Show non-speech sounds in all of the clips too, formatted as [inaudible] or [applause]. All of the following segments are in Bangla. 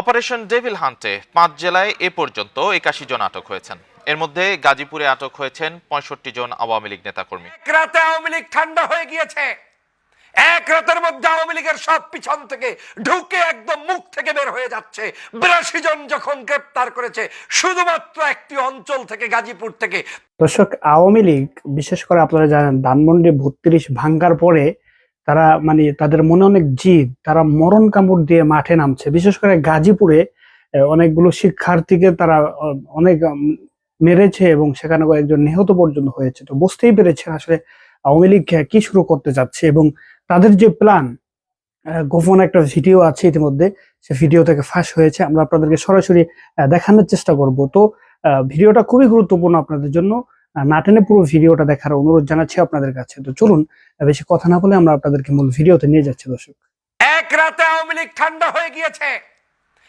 অপারেশন ডেভিল হান্টে পাঁচ জেলায় এ পর্যন্ত একাশি জন আটক হয়েছেন। এর মধ্যে গাজীপুরে আটক হয়েছেন পঁয়ষট্টি জন আওয়ামী লীগ নেতাকর্মী। এক রাতে আওয়ামী লীগ ঠান্ডা হয়ে গিয়েছে। এক রাতের মধ্যে আওয়ামী লীগের সব পিছন থেকে ঢুকে একদম মুখ থেকে বের হয়ে যাচ্ছে। বিরাশি জন যখন গ্রেপ্তার করেছে শুধুমাত্র একটি অঞ্চল থেকে গাজীপুর থেকে। দর্শক আওয়ামী লীগ বিশেষ করে আপনারা জানেন ধানমন্ডি বত্রিশ ভাঙ্গার পরে তারা মানে তাদের মনে অনেক জিদ, তারা মরণ কামড় দিয়ে মাঠে নামছে। বিশেষ করে গাজীপুরে অনেকগুলো শিক্ষার্থীকে তারা অনেক মেরেছে এবং সেখানে কয়েকজন নিহত পর্যন্ত হয়েছে। তো বুঝতেই পেরেছে আসলে আওয়ামী লীগ কি শুরু করতে যাচ্ছে এবং তাদের যে প্ল্যান গোপন একটা ভিডিও আছে ইতিমধ্যে, সে ভিডিও থেকে ফাঁস হয়েছে। আমরা আপনাদেরকে সরাসরি দেখানোর চেষ্টা করব। তো ভিডিওটা খুবই গুরুত্বপূর্ণ আপনাদের জন্য। না টেনে পুরো ভিডিওটা দেখার অনুরোধ জানাচ্ছি আপনাদের কাছে। তো চলুন বেশি কথা না বলে আমরা আপনাদেরকে মূল ভিডিওতে নিয়ে যাচ্ছি, দর্শক। এক রাতে আওয়ামী লীগ ঠান্ডা হয়ে গিয়েছে।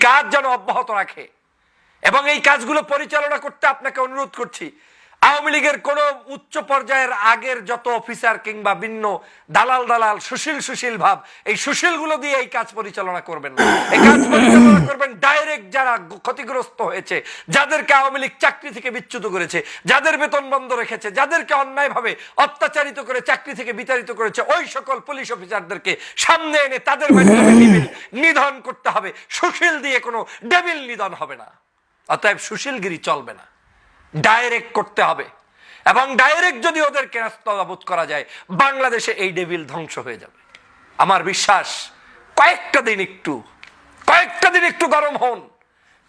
কাজ যেন অব্যাহত রাখে। এবং এই কাজগুলো পরিচালনা করতে আপনাকে অনুরোধ করছি। আওয়ামী লীগের কোন উচ্চ পর্যায়ের আগের যত অফিসার কিংবা ভিন্ন দালাল দালাল, সুশীল সুশীল ভাব, এই সুশীলগুলো দিয়ে এই কাজ পরিচালনা করবেন না। এই কাজ পরিচালনা করবেন ডাইরেক্ট যারা ক্ষতিগ্রস্ত হয়েছে, যাদেরকে আওয়ামী লীগ চাকরি থেকে বিচ্যুত করেছে, যাদের বেতন বন্ধ রেখেছে, যাদেরকে অন্যায়ভাবে অত্যাচারিত করে চাকরি থেকে বিতাড়িত করেছে, ওই সকল পুলিশ অফিসারদেরকে সামনে এনে তাদের মাধ্যমে নিধন করতে হবে। সুশীল দিয়ে কোনো ডেবিল নিধন হবে না। অতএব সুশীলগিরি চলবে না। ডাইরেক্ট করতে হবে। এবং ডাইরেক্ট যদি ওদেরকে বোধ করা যায়, বাংলাদেশে এই ডেভিল ধ্বংস হয়ে যাবে। আমার বিশ্বাস, কয়েকটা দিন একটু, কয়েকটা দিন একটু গরম হন।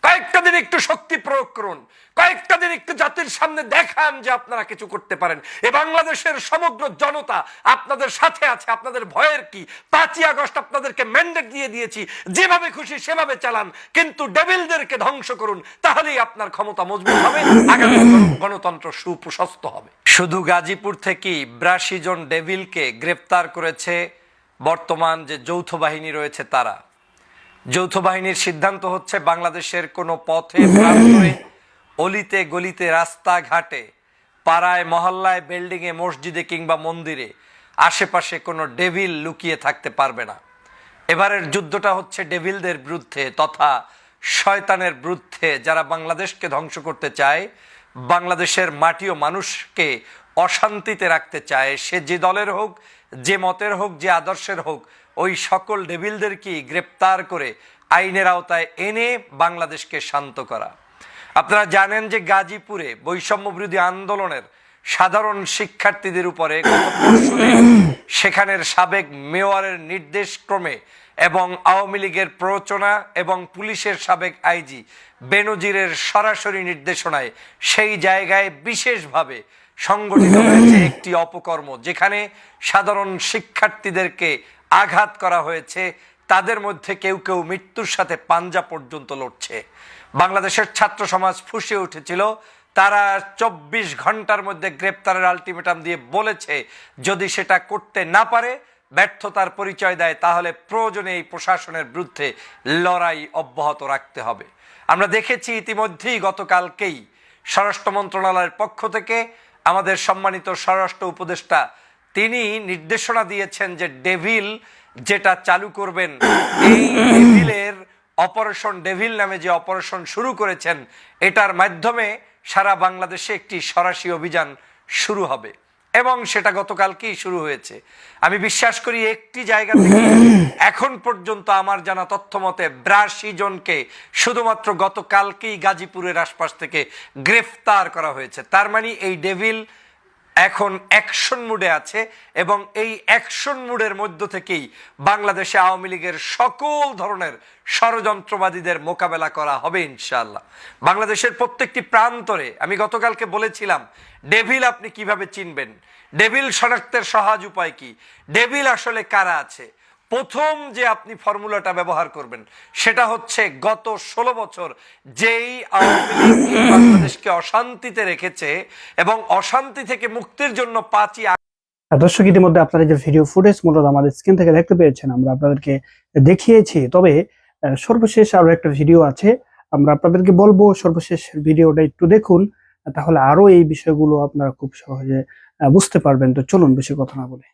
কয়েকটা দিন একটু শক্তি প্রয়োগ করুন। কয়েকটা দিন একটু জাতির সামনে দেখান যে আপনারা কিছু করতে পারেন। এ বাংলাদেশের সমগ্র জনতা আপনাদের সাথে আছে, আপনাদের ভয়ের কি? পাঁচই আগস্ট আপনাদেরকে ম্যান্ডেট দিয়ে দিয়েছি। যেভাবে খুশি সেভাবে চালান। কিন্তু ডেভিলদেরকে ধ্বংস করুন, তাহলেই আপনার ক্ষমতা মজবুত হবে, আগামী গণতন্ত্র সুপ্রশস্ত হবে। শুধু গাজীপুর থেকেই বিরাশি জন ডেভিলকে গ্রেপ্তার করেছে বর্তমান যে যৌথ বাহিনী রয়েছে তারা। যৌথ বাহিনীর সিদ্ধান্ত হচ্ছে বাংলাদেশের কোনো পথে অলিতে গলিতে রাস্তাঘাটে, পাড়ায়, মহল্লায়, বিল্ডিংয়ে, মসজিদে কিংবা মন্দিরে আশেপাশে কোনো ডেভিল লুকিয়ে থাকতে পারবে না। এবারের যুদ্ধটা হচ্ছে ডেভিলদের বিরুদ্ধে তথা শয়তানের বিরুদ্ধে যারা বাংলাদেশকে ধ্বংস করতে চায়, বাংলাদেশের মাটি ও মানুষকে অশান্তিতে রাখতে চায়। সে যে দলের হোক যে মতের হোক, যে আদর্শের হোক, ওই সকল ডেভিলদেরকেই গ্রেপ্তার করে আইনের আওতায় এনে বাংলাদেশকে শান্ত করা? আপনারা জানেন যে গাজীপুরে বৈষম্য বিরোধী আন্দোলনের সাধারণ শিক্ষার্থীদের উপরে সেখানের সাবেক মেয়রের নির্দেশ ক্রমে এবং আওয়ামী লীগের প্ররোচনা এবং পুলিশের সাবেক আইজি বেনজিরের সরাসরি নির্দেশনায় সেই জায়গায় বিশেষভাবে সংগঠিত হয়েছে একটি অপকর্ম, যেখানে সাধারণ শিক্ষার্থীদেরকে আঘাত করা হয়েছে। তাদের মধ্যে কেউ কেউ মৃত্যুর সাথে পাঞ্জা পর্যন্ত লড়ছে। বাংলাদেশের ছাত্র সমাজ ফুসে উঠেছিল। তারা চব্বিশ ঘণ্টার মধ্যে গ্রেপ্তারের আলটিমেটাম দিয়ে বলেছে, যদি সেটা করতে না পারে, ব্যর্থতার পরিচয় দেয়, তাহলে প্রয়োজনে এই প্রশাসনের বিরুদ্ধে লড়াই অব্যাহত রাখতে হবে। আমরা দেখেছি ইতিমধ্যেই গতকালকেই স্বরাষ্ট্র মন্ত্রণালয়ের পক্ষ থেকে আমাদের সম্মানিত স্বরাষ্ট্র উপদেষ্টা, তিনি নির্দেশনা দিয়েছেন যে ডেভিল যেটা চালু করবেন, এই ডেভিলের অপারেশন, ডেভিল নামে যে অপারেশন শুরু করেছেন, এটার মাধ্যমে সারা বাংলাদেশে একটি সরাসরি অভিযান শুরু হবে। এবং সেটা গতকালকেই শুরু হয়েছে। আমি বিশ্বাস করি একটি জায়গা থেকে [coughs] এখন পর্যন্ত আমার জানা তথ্য মতে ব্রাশি জনকে শুধুমাত্র গতকালকেই গাজীপুরের আশপাশ থেকে গ্রেফতার করা হয়েছে। তার মানে এই ডেভিল এখন অ্যাকশন মুডে আছে এবং এই অ্যাকশন মুডের মধ্য থেকেই বাংলাদেশে আওয়ামী লীগের সকল ধরনের ষড়যন্ত্রবাদীদের মোকাবেলা করা হবে ইনশাল্লাহ বাংলাদেশের প্রত্যেকটি প্রান্তরে, আমি গতকালকে বলেছিলাম ডেভিল আপনি কীভাবে চিনবেন? ডেভিল শনাক্তের সহজ উপায় কি? ডেভিল আসলে কারা আছে? প্রথম যে আপনি ফর্মুলাটা ব্যবহার করবেন, সেটা হচ্ছে গত ষোলো বছর যেই বাংলাদেশকে অশান্তিতে রেখেছে এবং অশান্তি থেকে মুক্তির জন্য পাঁচই দর্শক, ইতিমধ্যে আপনারা যে ভিডিও ফুটেজ মূলত আমাদের স্ক্রিন থেকে দেখতে পেয়েছেন, আমরা আপনাদেরকে দেখিয়েছি। তবে সর্বশেষ আরও একটা ভিডিও আছে। আমরা আপনাদেরকে বলব, সর্বশেষ ভিডিওটা একটু দেখুন, তাহলে আরও এই বিষয়গুলো আপনারা খুব সহজে বুঝতে পারবেন। তো চলুন, বেশি কথা না বলে।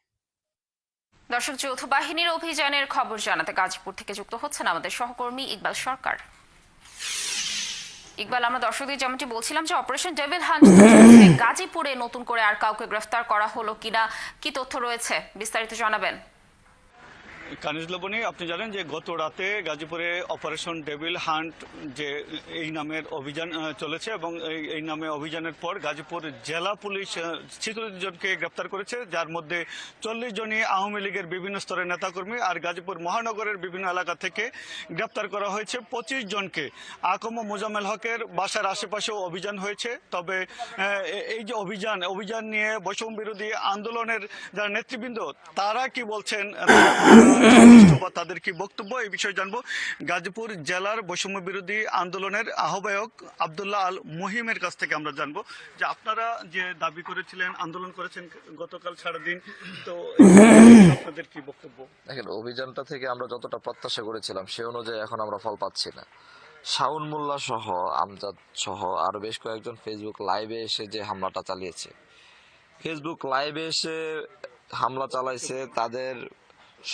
দর্শক যৌথ বাহিনীর অভিযানের খবর জানাতে গাজীপুর থেকে যুক্ত হচ্ছেন আমাদের সহকর্মী ইকবাল সরকার। ইকবাল আমরা দর্শকদের যেমনটি বলছিলাম যে অপারেশন ডেভিল হান্ট [coughs] গাজীপুরে নতুন করে আর কাউকে গ্রেফতার করা হলো কিনা কি তথ্য রয়েছে? বিস্তারিত জানাবেন। কানিজ লবণী আপনি জানেন যে গত রাতে গাজীপুরে অপারেশন ডেভিল হান্ট যে এই নামের অভিযান চলেছে এবং এই নামে অভিযানের পর গাজীপুর জেলা পুলিশ ছিচল্লিশ জনকে গ্রেপ্তার করেছে, যার মধ্যে চল্লিশ জনই আওয়ামী লীগের বিভিন্ন স্তরের নেতাকর্মী আর গাজীপুর মহানগরের বিভিন্ন এলাকা থেকে গ্রেপ্তার করা হয়েছে। পঁচিশ জনকে আকম মোজাম্মেল হকের বাসার আশেপাশেও অভিযান হয়েছে। তবে এই যে অভিযান অভিযান নিয়ে বৈষম্য বিরোধী আন্দোলনের যারা নেতৃবৃন্দ, তারা কি বলছেন? বা তাদের কি বক্তব্য, এই বিষয়ে জানব। গাজীপুর জেলার বৈষম্য বিরোধী আন্দোলনের আহ্বায়ক আব্দুল্লাহ আল মহিমের কাছ থেকে আমরা জানব যে আপনারা যে দাবি করেছিলেন, আন্দোলন করেছেন গতকাল সারাদিন, তো আপনাদের কি বক্তব্য? দেখেন, অভিযানটা থেকে আমরা যতটা প্রত্যাশা করেছিলাম, সে অনুযায়ী এখন আমরা ফল পাচ্ছি না। শাউন মোল্লা সহ, আমজাদ সহ, আরও বেশ কয়েকজন ফেসবুক লাইভে এসে যে হামলাটা চালিয়েছে। ফেসবুক লাইভে এসে হামলা চালাইছে, তাদের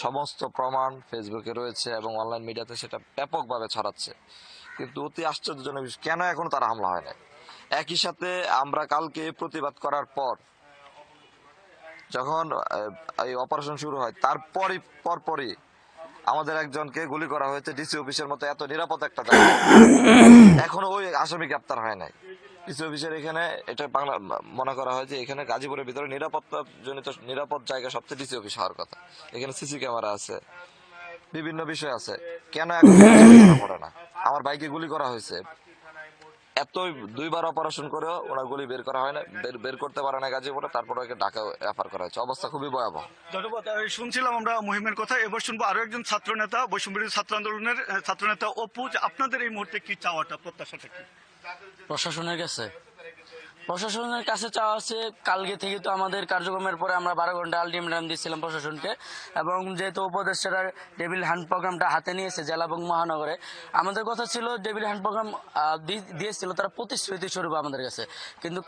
সমস্ত প্রমাণ ফেসবুকে রয়েছে এবং অনলাইন মিডিয়াতে সেটা ব্যাপকভাবে ছড়াচ্ছে। কিন্তু অতি আশ্চর্যজনক কেন এখনও তারা হামলা হয় না একই সাথে আমরা কালকে প্রতিবাদ করার পর, যখন এই অপারেশন শুরু হয়, তারপরই, পরপরই আমাদের একজনকে গুলি করা হয়েছে ডিসি অফিসের মতো এত নিরাপদ একটা জায়গা এখনও ওই আসামি গ্রেপ্তার হয় নাই। ডিসি অফিসের এখানে এটা বাংলা মনে করা হয় যে এখানে গাজীপুরের ভিতরে নিরাপত্তা জনিত নিরাপদ জায়গা সবচেয়ে ডিসি অফিস হওয়ার কথা। এখানে সিসি ক্যামেরা আছে, বিভিন্ন বিষয় আছে। কেন পড়ে না? আমার বাইকে গুলি করা হয়েছে। এত দুইবার অপারেশন করেও ওরা গুলি বের করা হয় না, বের করতে পারে না গাজীপুরে, তারপর ওকে ঢাকা রেফার করা হয়েছে। অবস্থা খুবই ভয়াবহ। ধন্যবাদ। শুনছিলাম আমরা মহিমের কথা। এবার শুনব আরও একজন ছাত্র নেতা বৈষম্য ছাত্র আন্দোলনের ছাত্র নেতা অপু। আপনাদের এই মুহূর্তে কি চাওয়াটা, প্রত্যাশাটা কি? প্রশাসনের কাছে? প্রশাসনের কাছে চাওয়া আছে কালকে থেকে তো আমাদের কার্যক্রমের পরে আমরা বারো ঘণ্টা আলটিমেটাম দিয়েছিলাম প্রশাসনকে। এবং যেহেতু উপদেষ্টারা ডেভিল হান্ট প্রোগ্রামটা হাতে নিয়েছে জেলা এবং মহানগরে, আমাদের কথা ছিল ডেভিল হান্ট প্রোগ্রাম দিয়েছিল, তারা প্রতিশ্রুতি স্বরূপ আমাদের কাছে। কিন্তু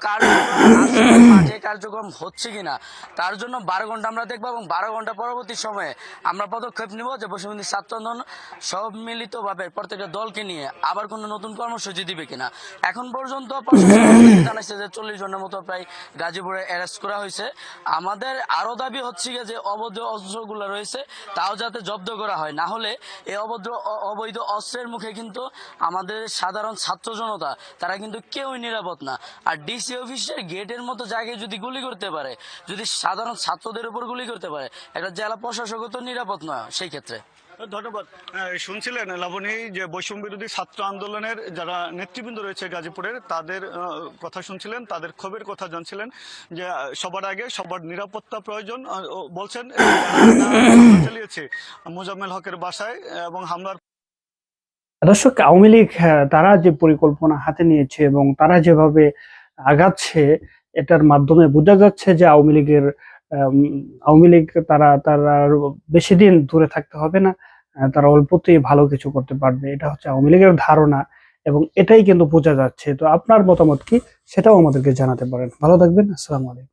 মাঠে কার্যক্রম হচ্ছে কিনা, তার জন্য বারো ঘণ্টা আমরা দেখব এবং বারো ঘণ্টা পরবর্তী সময়ে আমরা পদক্ষেপ নিব যে বসুমতী ছাত্র আন্দোলন সব মিলিতভাবে প্রত্যেকটা দলকে নিয়ে আবার কোনো নতুন কর্মসূচি দিবে কিনা। এখন পর্যন্ত প্রশাসন যে চল্লিশ জনের মতো প্রায় গাজীপুরে অ্যারেস্ট করা হয়েছে। আমাদের আরও দাবি হচ্ছে যে অবৈধ অস্ত্রগুলো রয়েছে, তাও যাতে জব্দ করা হয়। না হলে এই অবৈধ অবৈধ অস্ত্রের মুখে কিন্তু আমাদের সাধারণ ছাত্র জনতা, তারা কিন্তু কেউই নিরাপদ না। আর ডিসি অফিসের গেটের মতো জায়গায় যদি গুলি করতে পারে, যদি সাধারণ ছাত্রদের উপর গুলি করতে পারে, একটা জেলা প্রশাসকও তো নিরাপদ নয় সেই ক্ষেত্রে। ধন্যবাদ। শুনছিলেন লাবণী যে বৈষম্য বিরোধী ছাত্র আন্দোলনের যারা নেতৃবৃন্দ রয়েছে গাজীপুরের তাদের কথা শুনছিলেন তাদের ক্ষোভের কথা জানছিলেন যে সবার আগে সবার নিরাপত্তা প্রয়োজন ও বলছেন চালিয়েছে মোজাম্মেল হকের বাসায় এবং হামলার দর্শক আওয়ামী লীগ হ্যাঁ, তারা যে পরিকল্পনা হাতে নিয়েছে এবং তারা যেভাবে আগাচ্ছে এটার মাধ্যমে বোঝা যাচ্ছে যে আওয়ামী লীগের আওয়ামী লীগ তারা তারা বেশি দিন দূরে থাকতে হবে না। তারা অল্পতেই ভালো কিছু করতে পারবে। এটা হচ্ছে আওয়ামী লীগের ধারণা এবং এটাই কিন্তু বোঝা যাচ্ছে। তো আপনার মতামত কি? সেটাও আমাদেরকে জানাতে পারেন। ভালো থাকবেন। আসসালামু আলাইকুম।